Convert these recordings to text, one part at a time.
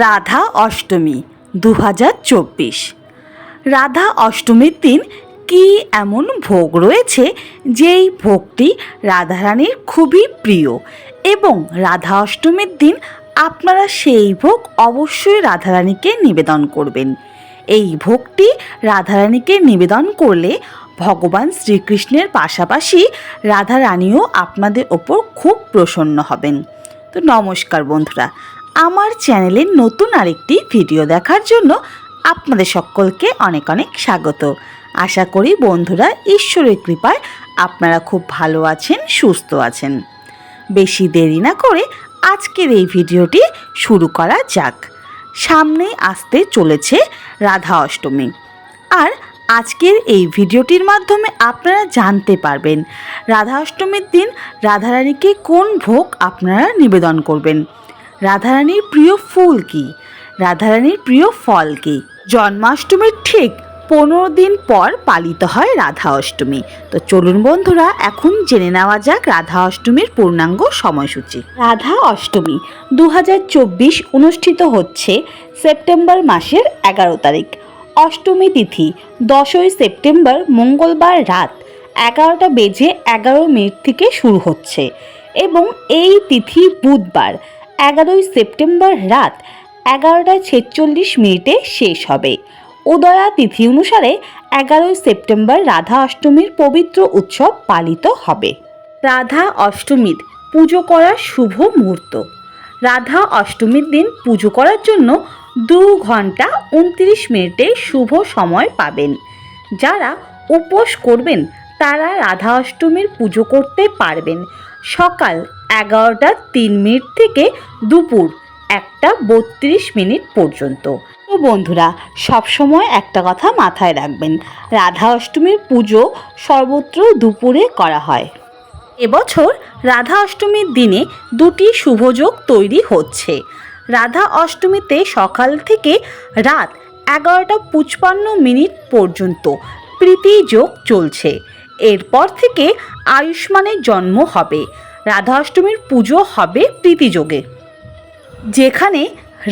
রাধা অষ্টমী দু হাজার চব্বিশ। রাধা অষ্টমীর দিন কি এমন ভোগ রয়েছে যেই ভোগটি রাধারানীর খুবই প্রিয়? এবং রাধা অষ্টমীর দিন আপনারা সেই ভোগ অবশ্যই রাধারানীকে নিবেদন করবেন। এই ভোগটি রাধারানীকে নিবেদন করলে ভগবান শ্রীকৃষ্ণের পাশাপাশি রাধারানীও আপনাদের ওপর খুব প্রসন্ন হবেন। তো নমস্কার বন্ধুরা আমার চ্যানেলের নতুন আরেকটি ভিডিও দেখার জন্য আপনাদের সকলকে অনেক অনেক স্বাগত। আশা করি বন্ধুরা ঈশ্বরের কৃপায় আপনারা খুব ভালো আছেন, সুস্থ আছেন। বেশি দেরি না করে আজকের এই ভিডিওটি শুরু করা যাক। সামনে আসতে চলেছে রাধা অষ্টমী। আর আজকের এই ভিডিওটির মাধ্যমে আপনারা জানতে পারবেন রাধা অষ্টমীর দিন রাধারানীকে কোন ভোগ আপনারা নিবেদন করবেন। রাধারানীর প্রিয় ফুল কি? রাধারানীর প্রিয় ফল কি? জন্মাষ্টমীর ঠিক পনেরো দিন পর পালিত হয় রাধা অষ্টমী। তো চলুন বন্ধুরা, এখন জেনে নেওয়া যাক রাধা অষ্টমীর পূর্ণাঙ্গ সময়সূচি। রাধা অষ্টমী দু হাজার চব্বিশ অনুষ্ঠিত হচ্ছে সেপ্টেম্বর মাসের এগারো তারিখ। অষ্টমী তিথি দশই সেপ্টেম্বর মঙ্গলবার রাত এগারোটা বেজে এগারো মিনিট থেকে শুরু হচ্ছে এবং এই তিথি বুধবার এগারোই সেপ্টেম্বর রাত এগারোটা ছেচল্লিশ মিনিটে শেষ হবে। উদয়া তিথি অনুসারে এগারোই সেপ্টেম্বর রাধা অষ্টমীর পবিত্র উৎসব পালিত হবে। রাধা অষ্টমীর পুজো করার শুভ মুহূর্ত। রাধা অষ্টমীর দিন পুজো করার জন্য দু ঘণ্টা উনত্রিশ মিনিটে শুভ সময় পাবেন। যারা উপোস করবেন তারা রাধা অষ্টমীর পুজো করতে পারবেন। সকাল এগারোটা তিন মিনিট থেকে দুপুর একটা বত্রিশ মিনিট পর্যন্ত। তো বন্ধুরা সবসময় একটা কথা মাথায় রাখবেন, রাধা অষ্টমীর পুজো সর্বত্র দুপুরে করা হয়। এবছর রাধা অষ্টমীর দিনে দুটি শুভযোগ তৈরি হচ্ছে। রাধা অষ্টমীতে সকাল থেকে রাত এগারোটা পঁচপান্ন মিনিট পর্যন্ত প্রীতি যোগ চলছে। এরপর থেকে আয়ুষ্মানের জন্ম হবে। রাধা অষ্টমীর পুজো হবে প্রীতিযোগে। যেখানে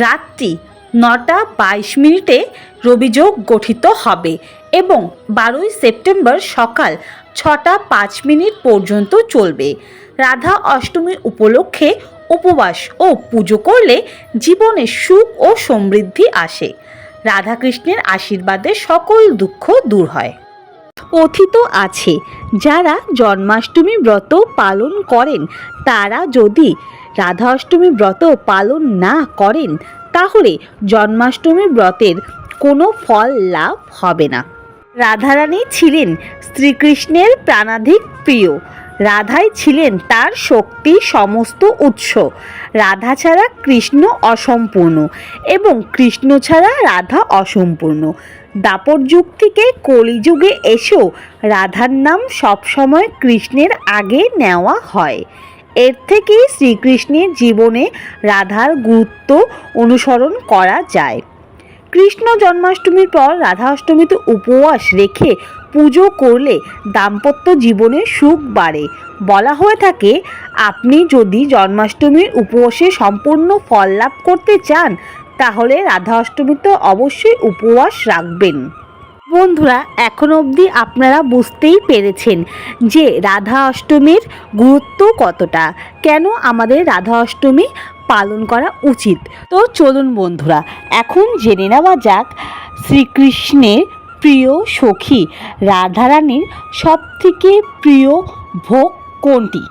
রাত্রি নটা বাইশ মিনিটে রবিযোগ গঠিত হবে এবং বারোই সেপ্টেম্বর সকাল ছটা পাঁচ মিনিট পর্যন্ত চলবে। রাধা অষ্টমী উপলক্ষে উপবাস ও পুজো করলে জীবনে সুখ ও সমৃদ্ধি আসে। রাধাকৃষ্ণের আশীর্বাদে সকল দুঃখ দূর হয়। কথিত আছে। যারা জন্মাষ্টমী ব্রত পালন করেন, তারা যদি রাধা অষ্টমী ব্রত পালন না করেন, তাহলে জন্মাষ্টমী ব্রতের কোনো ফল লাভ হবে না। রাধারানী ছিলেন শ্রীকৃষ্ণের প্রাণাধিক প্রিয়। রাধাই ছিলেন তার শক্তি সমস্ত উৎস। রাধা ছাড়া কৃষ্ণ অসম্পূর্ণ এবং কৃষ্ণ ছাড়া রাধা অসম্পূর্ণ। দাপর যুগ থেকে কলিযুগে এসেও রাধার নাম সবসময় কৃষ্ণের আগে নেওয়া হয়। এর থেকেই শ্রীকৃষ্ণের জীবনে রাধার গুরুত্ব অনুসরণ করা যায়। কৃষ্ণ জন্মাষ্টমীর পর রাধা অষ্টমীতে উপবাস রেখে পুজো করলে দাম্পত্য জীবনে সুখ বাড়ে। বলা হয়ে থাকে, আপনি যদি জন্মাষ্টমীর উপবাসে সম্পূর্ণ ফল লাভ করতে চান তাহলে রাধা অষ্টমীতে অবশ্যই উপবাস রাখবেন। বন্ধুরা, এখন অবধি আপনারা বুঝতেই পেরেছেন যে রাধা অষ্টমীর গুরুত্ব কতটা, কেন আমাদের রাধা অষ্টমী পালন করা উচিত। তো চলুন বন্ধুরা, এখন জেনে নেওয়া যাক শ্রীকৃষ্ণের প্রিয় সখী রাধারানীর সবথেকে প্রিয় ভোগ কোনটি,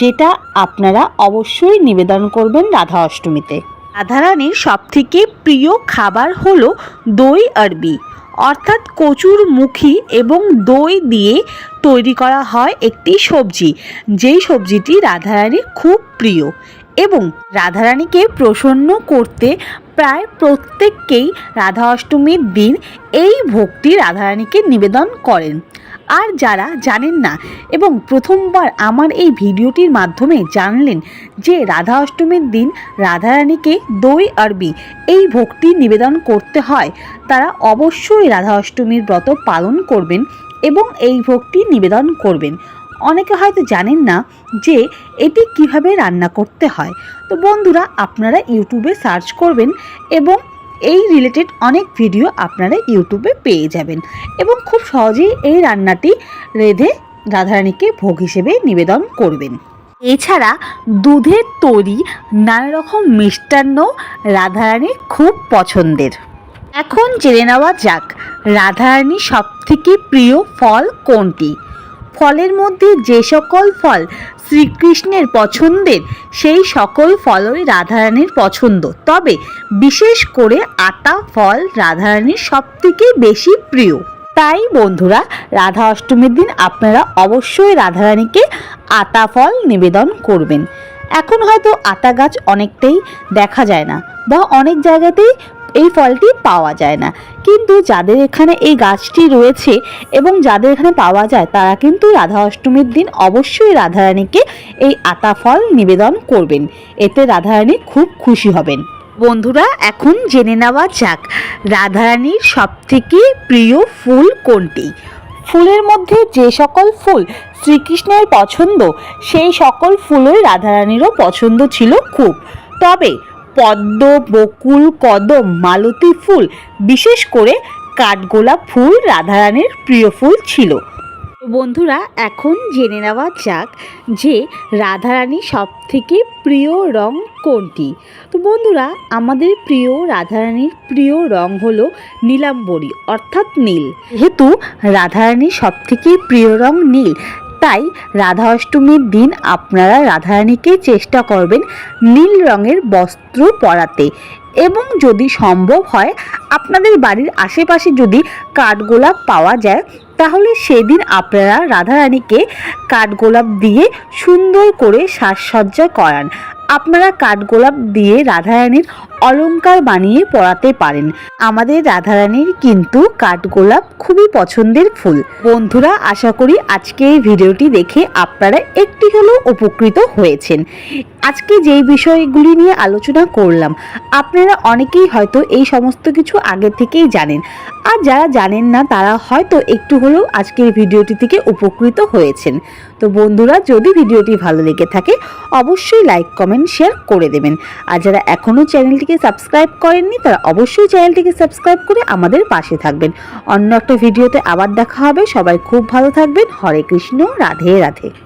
যেটা আপনারা অবশ্যই নিবেদন করবেন রাধা অষ্টমীতে। রাধারানীর সবথেকে প্রিয় খাবার হলো দই আরবি অর্থাৎ কচুর মুখী এবং দই দিয়ে তৈরি করা হয় একটি সবজি, যেই সবজিটি রাধারানীর খুব প্রিয় এবং রাধারানীকে প্রসন্ন করতে প্রায় প্রত্যেককেই রাধা অষ্টমীর দিন এই ভোগটি রাধারানীকে নিবেদন করেন। আর যারা জানেন না এবং প্রথমবার আমার এই ভিডিওটির মাধ্যমে জানলেন যে রাধা অষ্টমীর দিন রাধারানীকে দই আরবি এই ভোগটি নিবেদন করতে হয়, তারা অবশ্যই রাধা অষ্টমীর ব্রত পালন করবেন এবং এই ভোগটি নিবেদন করবেন। অনেকে হয়তো জানেন না যে এটি কীভাবে রান্না করতে হয়। তো বন্ধুরা, আপনারা ইউটিউবে সার্চ করবেন এবং এই রিলেটেড অনেক ভিডিও আপনারা ইউটিউবে পেয়ে যাবেন। এবং খুব সহজেই এই রান্নাটি রেঁধে রাধারানীকে ভোগ হিসেবে নিবেদন করবেন। এছাড়া দুধের তৈরি নানা রকম মিষ্টান্ন রাধারানীর খুব পছন্দের। এখন জেনে নেওয়া যাক রাধারানীর সবথেকে প্রিয় ফল কোনটি? ফলের মধ্যে যে সকল ফল শ্রীকৃষ্ণের পছন্দের, সেই সকল ফলই রাধারানীর পছন্দ। তবে বিশেষ করে আটা ফল রাধারানীর সবথেকে বেশি প্রিয়। তাই বন্ধুরা, রাধা অষ্টমীর দিন আপনারা অবশ্যই রাধারানীকে আতা ফল নিবেদন করবেন। এখন হয়তো আতা গাছ অনেকটাই দেখা যায় না বা অনেক জায়গাতেই এই ফলটি পাওয়া যায় না। কিন্তু যাদের এখানে এই গাছটি রয়েছে এবং যাদের এখানে পাওয়া যায়, তারা কিন্তু রাধা অষ্টমীর দিন অবশ্যই রাধারানীকে এই আতা ফল নিবেদন করবেন। এতে রাধারানী খুব খুশি হবেন। বন্ধুরা, এখন জেনে নেওয়া যাক রাধারানীর সবথেকে প্রিয় ফুল কোনটি? ফুলের মধ্যে যে সকল ফুল শ্রীকৃষ্ণের পছন্দ, সেই সকল ফুলই রাধারানীরও পছন্দ ছিল খুব। তবে পদ্ম, বকুল, কদম, মালতী ফুল, বিশেষ করে কাঠগোলাপ ফুল, রাধারানীর প্রিয় ফুল ছিল। বন্ধুরা, এখন জেনে নেওয়া যাক যে রাধারানী সবথেকে প্রিয় রং কোনটি। তো বন্ধুরা, আমাদের প্রিয় রাধারানীর প্রিয় রং হলো নীলাম্বরী, অর্থাৎ নীল। যেহেতু রাধারানীর সবথেকে প্রিয় রং নীল তাই রাধা অষ্টমীর দিন আপনারা রাধারানীকে চেষ্টা করবেন নীল রঙের বস্ত্র পরাতে। এবং যদি সম্ভব হয়, আপনাদের বাড়ির আশেপাশে যদি কাঠগোলাপ পাওয়া যায়, তাহলে সেদিন আপনারা রাধারানীকে কাঠগোলাপ দিয়ে সুন্দর করে সাজসজ্জা করান। আপনারা কাঠগোলাপ দিয়ে রাধারানীর অলংকার বানিয়ে পড়াতে পারেন। আমাদের রাধারানীর কিন্তু কাঠগোলাপ খুবই পছন্দের ফুল। বন্ধুরা, আশা করি আজকে এই ভিডিওটি দেখে আপনারা একটি হলেও উপকৃত হয়েছেন। আজকে যেই বিষয়গুলি নিয়ে আলোচনা করলাম, আপনারা অনেকেই হয়তো এই সমস্ত কিছু আগে থেকেই জানেন। আর যারা জানেন না, তারা হয়তো একটু হলেও আজকের ভিডিওটি থেকে উপকৃত হয়েছেন। তো বন্ধুরা, যদি ভিডিওটি ভালো লেগে থাকে, অবশ্যই লাইক কমেন্ট শেয়ার করে দেবেন। আর যারা এখনও চ্যানেলটিকে সাবস্ক্রাইব করেননি, তারা অবশ্যই চ্যানেলটিকে সাবস্ক্রাইব করে আমাদের পাশে থাকবেন। অন্য একটা ভিডিওতে আবার দেখা হবে। সবাই খুব ভালো থাকবেন। হরে কৃষ্ণ, রাধে রাধে।